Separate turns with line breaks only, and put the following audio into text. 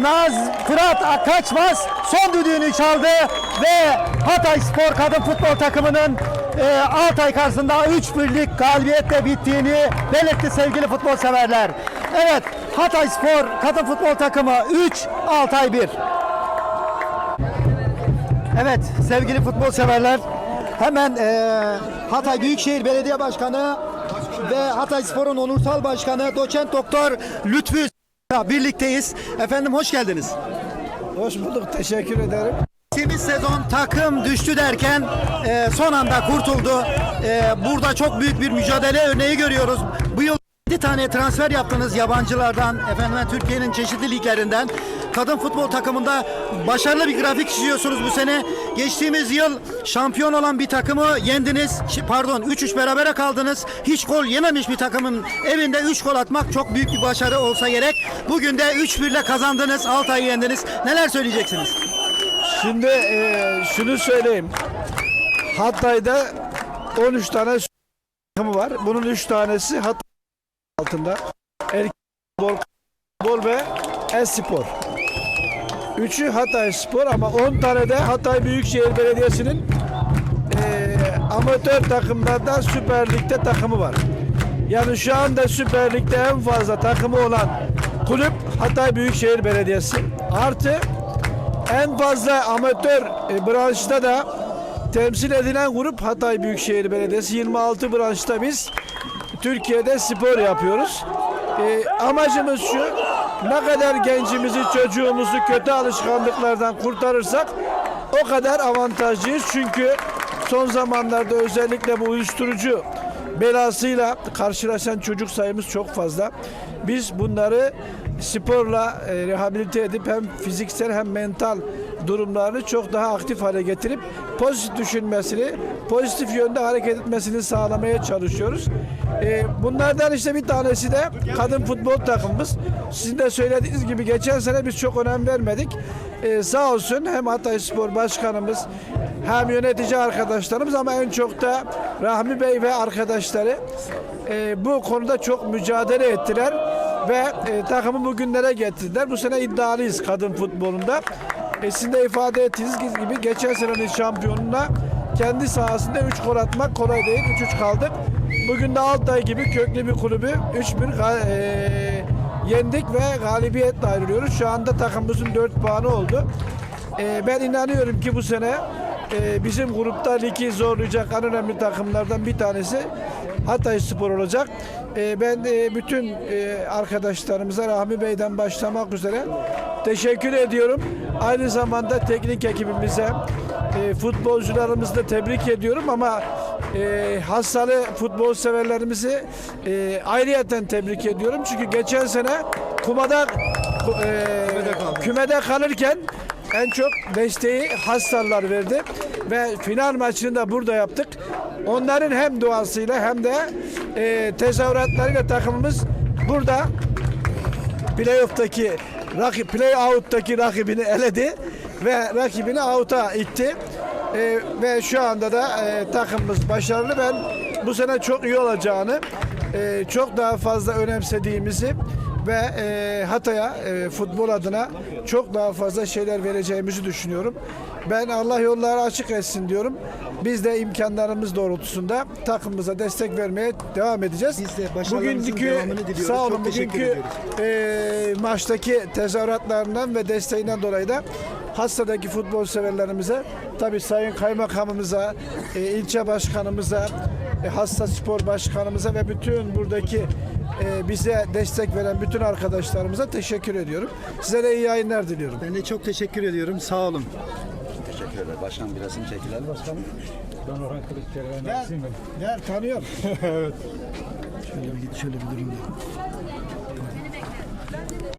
Naz Fırat Akaçmaz son düdüğünü çaldı ve Hatay Spor kadın futbol takımının e, Altay karşısında 3 birlik galibiyetle bittiğini belirtti sevgili futbol severler. Evet Hatay Spor kadın futbol takımı 3 Altay 1. Evet sevgili futbol severler hemen e, Hatay Büyükşehir Belediye Başkanı ve Hatay Spor'un onursal başkanı doçent doktor Lütfü birlikteyiz. Efendim hoş geldiniz.
Hoş bulduk. Teşekkür ederim.
Geçtiğimiz sezon takım düştü derken e, son anda kurtuldu. E, burada çok büyük bir mücadele örneği görüyoruz. Bu yıl 7 tane transfer yaptınız yabancılardan, efendim Türkiye'nin çeşitli liglerinden. Kadın futbol takımında başarılı bir grafik çiziyorsunuz bu sene. Geçtiğimiz yıl şampiyon olan bir takımı yendiniz. Pardon 3-3 berabere kaldınız. Hiç gol yememiş bir takımın evinde 3 gol atmak çok büyük bir başarı olsa gerek. Bugün de 3-1 ile kazandınız. Altay'ı yendiniz. Neler söyleyeceksiniz?
Şimdi e, şunu söyleyeyim. Hatay'da 13 tane takımı var. Bunun 3 tanesi Hatay altında. Erkek futbol, futbol ve Espor. Üçü Hatay Spor ama 10 tane de Hatay Büyükşehir Belediyesi'nin e, amatör takımlardan Süper Lig'de takımı var. Yani şu anda Süper Lig'de en fazla takımı olan kulüp Hatay Büyükşehir Belediyesi. Artı en fazla amatör e, branşta da temsil edilen grup Hatay Büyükşehir Belediyesi. 26 branşta biz Türkiye'de spor yapıyoruz. E, amacımız şu, ne kadar gencimizi, çocuğumuzu kötü alışkanlıklardan kurtarırsak o kadar avantajlıyız. Çünkü son zamanlarda özellikle bu uyuşturucu belasıyla karşılaşan çocuk sayımız çok fazla. Biz bunları sporla e, rehabilite edip hem fiziksel hem mental durumlarını çok daha aktif hale getirip pozitif düşünmesini, pozitif yönde hareket etmesini sağlamaya çalışıyoruz. E, bunlardan işte bir tanesi de kadın futbol takımımız. Sizin de söylediğiniz gibi geçen sene biz çok önem vermedik. E, sağ olsun hem Hatay Spor Başkanımız hem yönetici arkadaşlarımız ama en çok da Rahmi Bey ve arkadaşları e, bu konuda çok mücadele ettiler ve e, takımı bugünlere getirdiler. Bu sene iddialıyız kadın futbolunda. E, sizin de ifade ettiğiniz gibi geçen senenin şampiyonuna kendi sahasında 3 gol atmak kolay değil. 3-3 kaldık. Bugün de Altay gibi köklü bir kulübü 3-1 ga- e, yendik ve galibiyetle ayrılıyoruz. Şu anda takımımızın 4 puanı oldu. E, ben inanıyorum ki bu sene e, bizim grupta ligi zorlayacak en önemli takımlardan bir tanesi Hatay Spor olacak. E, ben e, bütün e, arkadaşlarımıza Rahmi Bey'den başlamak üzere teşekkür ediyorum. Aynı zamanda teknik ekibimize, e, futbolcularımızı da tebrik ediyorum ama e, hastalı futbol severlerimizi e, ayrıyeten tebrik ediyorum. Çünkü geçen sene kumada e, kümede kalırken en çok desteği Hastarlar verdi ve final maçını da burada yaptık. Onların hem duasıyla hem de e, tezahüratlarıyla takımımız burada playoff'taki rakip play-out'taki rakibini eledi ve rakibini out'a itti. E, ve şu anda da e, takımımız başarılı. Ben bu sene çok iyi olacağını, e, çok daha fazla önemsediğimizi ve e, Hatay'a e, futbol adına çok daha fazla şeyler vereceğimizi düşünüyorum. Ben Allah yolları açık etsin diyorum. Biz de imkanlarımız doğrultusunda takımımıza destek vermeye devam edeceğiz.
Biz de diliyoruz.
Sağ olun. Bugünkü e, maçtaki tezahüratlarından ve desteğinden dolayı da Hasta'daki futbol severlerimize, tabii Sayın Kaymakamımıza, e, ilçe başkanımıza, e, Hasta Spor Başkanımıza ve bütün buradaki e, bize destek veren bütün arkadaşlarımıza teşekkür ediyorum. Size de iyi yayınlar diliyorum.
Ben de çok teşekkür ediyorum. Sağ olun.
Teşekkürler. Başkan bir resim çekilelim. Başkanım.
Gel, gel tanıyorum.
Şöyle bir, şöyle bir durun.